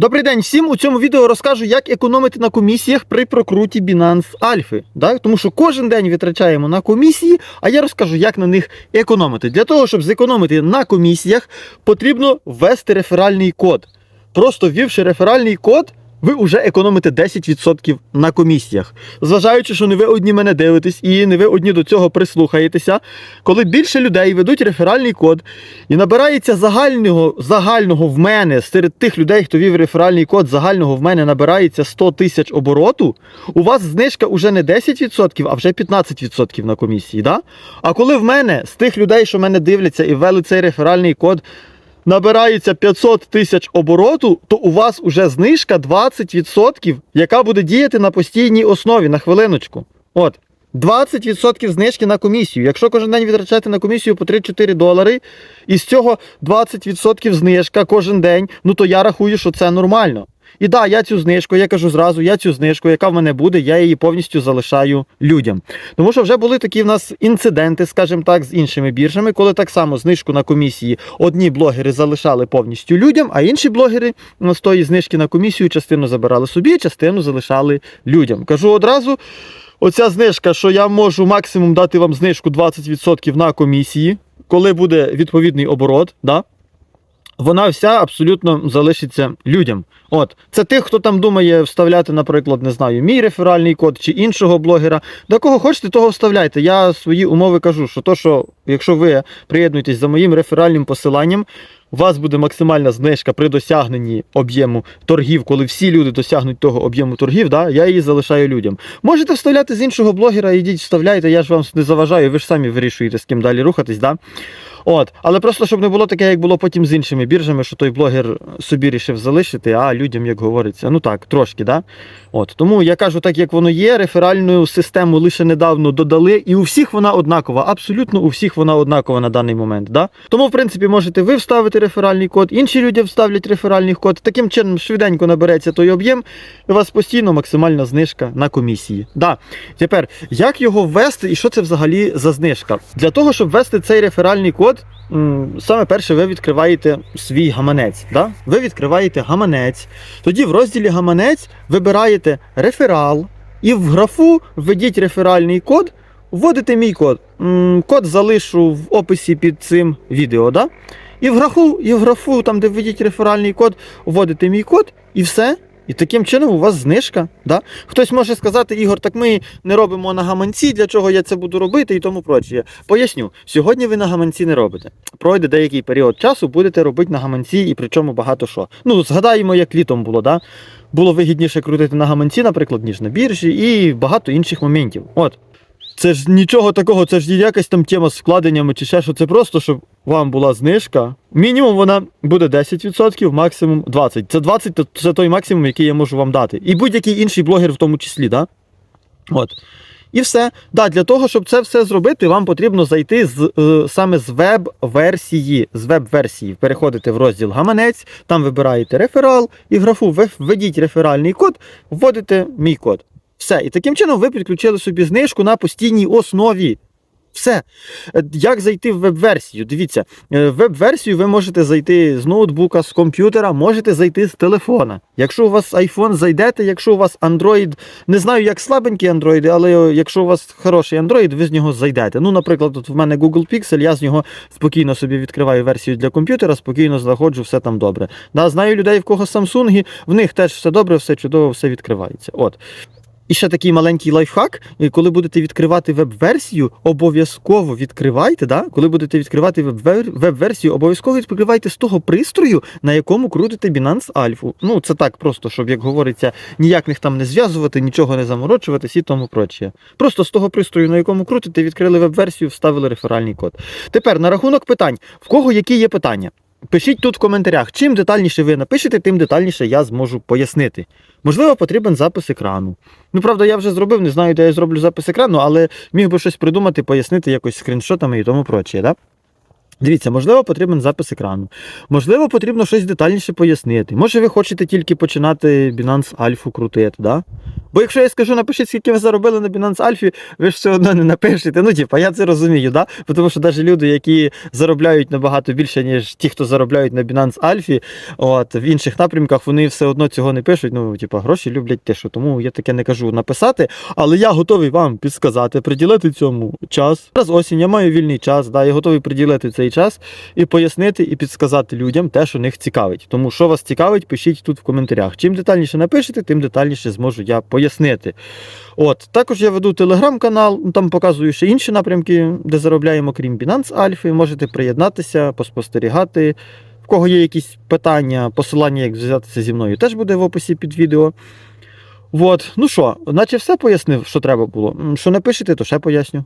Добрий день всім. У цьому відео розкажу, як економити на комісіях при прокруті Binance Альфи. Так? Тому що кожен день витрачаємо на комісії, а я розкажу, як на них економити. Для того, щоб зекономити на комісіях, потрібно ввести реферальний код. Просто ввівши реферальний код, ви вже економите 10% на комісіях. Зважаючи, що не ви одні мене дивитесь і не ви одні до цього прислухаєтеся, коли більше людей ведуть реферальний код і набирається загального, загального в мене серед тих людей, хто вів реферальний код, загального в мене набирається 100 тисяч обороту, у вас знижка вже не 10%, а вже 15% на комісії. Да? А коли в мене з тих людей, що мене дивляться і ввели цей реферальний код, набирається 500 тисяч обороту, то у вас уже знижка 20%, яка буде діяти на постійній основі на хвилиночку. От. 20% знижки на комісію. Якщо кожен день витрачати на комісію по 3-4 долари, і з цього 20% знижка кожен день, ну то я рахую, що це нормально. І да, я цю знижку, я кажу зразу, я цю знижку, яка в мене буде, я її повністю залишаю людям. Тому що вже були такі в нас інциденти, скажімо так, з іншими біржами, коли так само знижку на комісії одні блогери залишали повністю людям, а інші блогери ну, з тої знижки на комісію частину забирали собі, частину залишали людям. Кажу одразу. Оця знижка, що я можу максимум дати вам знижку 20% на комісії, коли буде відповідний оборот, да? Вона вся абсолютно залишиться людям. От, це тих, хто там думає вставляти, наприклад, не знаю, мій реферальний код чи іншого блогера. До кого хочете, того вставляйте. Я свої умови кажу, що то, що якщо ви приєднуєтесь за моїм реферальним посиланням, у вас буде максимальна знижка при досягненні об'єму торгів, коли всі люди досягнуть того об'єму торгів, да, я її залишаю людям. Можете вставляти з іншого блогера, ідіть, вставляйте, я ж вам не заважаю, ви ж самі вирішуєте, з ким далі рухатись. Да? От, але просто щоб не було таке, як було потім з іншими біржами, що той блогер собі рішив залишити, а людям, як говориться, ну так, трошки, да? От, тому я кажу, так як воно є, реферальну систему лише недавно додали, і у всіх вона однакова, абсолютно у всіх вона однакова на даний момент. Да? Тому, в принципі, можете ви вставити реферальний код, інші люди вставлять реферальний код. Таким чином швиденько набереться той об'єм, і у вас постійно максимальна знижка на комісії. Да. Тепер, як його ввести і що це взагалі за знижка? Для того, щоб ввести цей реферальний код, м, саме перше, ви відкриваєте свій гаманець. Да? Ви відкриваєте гаманець, тоді в розділі гаманець вибираєте реферал, і в графу введіть реферальний код, вводите мій код. Код залишу в описі під цим відео. Да? І в графу, і в графу, там, де введіть реферальний код, вводите мій код і все. І таким чином у вас знижка. Да? Хтось може сказати, Ігор, так ми не робимо на гаманці, для чого я це буду робити і тому прочее. Поясню, сьогодні ви на гаманці не робите. Пройде деякий період часу, будете робити на гаманці і причому багато що. Ну, згадаємо, як літом було, да? було вигідніше крутити на гаманці, наприклад, ніж на біржі, і багато інших моментів. От. Це ж нічого такого, це ж якась там тема з вкладеннями чи ще що. Це просто, щоб вам була знижка. Мінімум вона буде 10%, максимум 20%. Це 20% це той максимум, який я можу вам дати. І будь-який інший блогер в тому числі, да? От. І все. Да, для того, щоб це все зробити, вам потрібно зайти з, е, саме з веб-версії. З веб-версії переходите в розділ гаманець, там вибираєте реферал і в графу введіть реферальний код, вводите мій код. Все. І таким чином ви підключили собі знижку на постійній основі. Все. Е, Як зайти в веб-версію? Дивіться, е, в веб-версію ви можете зайти з ноутбука, з комп'ютера, можете зайти з телефона. Якщо у вас iPhone, зайдете, якщо у вас Android, не знаю, як слабенькі Android, але е, якщо у вас хороший Android, ви з нього зайдете. Ну, наприклад, от в мене Google Pixel, я з нього спокійно собі відкриваю версію для комп'ютера, спокійно знаходжу, все там добре. Да, знаю людей, в кого Samsung, в них теж все добре, все чудово, все відкривається. От. І ще такий маленький лайфхак, коли будете відкривати веб-версію, обов'язково відкривайте, да? коли будете відкривати веб- веб-версію, обов'язково відкривайте з того пристрою, на якому крутите Binance Alpha. Ну, це так просто, щоб, як говориться, ніяк їх там не зв'язувати, нічого не заморочуватись і тому прочее. Просто з того пристрою, на якому крутите, відкрили веб-версію, вставили реферальний код. Тепер на рахунок питань, в кого які є питання? Пишіть тут в коментарях. Чим детальніше ви напишете, тим детальніше я зможу пояснити. Можливо, потрібен запис екрану. Ну, правда, я вже зробив, не знаю, де я зроблю запис екрану, але міг би щось придумати, пояснити якось скріншотами і тому прочее, да? Дивіться, можливо, потрібен запис екрану. Можливо, потрібно щось детальніше пояснити. Може, ви хочете тільки починати Binance Alpha крутити, да? Бо якщо я скажу, напишіть, скільки ви заробили на Binance Alpha, ви ж все одно не напишете. Ну, типа, я це розумію, да? Тому що навіть люди, які заробляють набагато більше, ніж ті, хто заробляють на Binance Alpha, от, в інших напрямках, вони все одно цього не пишуть. Ну, типа, гроші люблять те, що тому я таке не кажу написати. Але я готовий вам підсказати, приділити цьому час. Зараз осінь, я маю вільний час, да, я готовий приділити цей час і пояснити і підсказати людям те, що них цікавить. Тому що вас цікавить, пишіть тут в коментарях. Чим детальніше напишете, тим детальніше зможу я пояснити. От також я веду телеграм-канал, ну, там показую ще інші напрямки, де заробляємо, крім Binance Альфи. Можете приєднатися, поспостерігати. В кого є якісь питання, посилання, як зв'язатися зі мною, теж буде в описі під відео. От, ну що, наче все пояснив, що треба було. Що Що напишете, то ще поясню.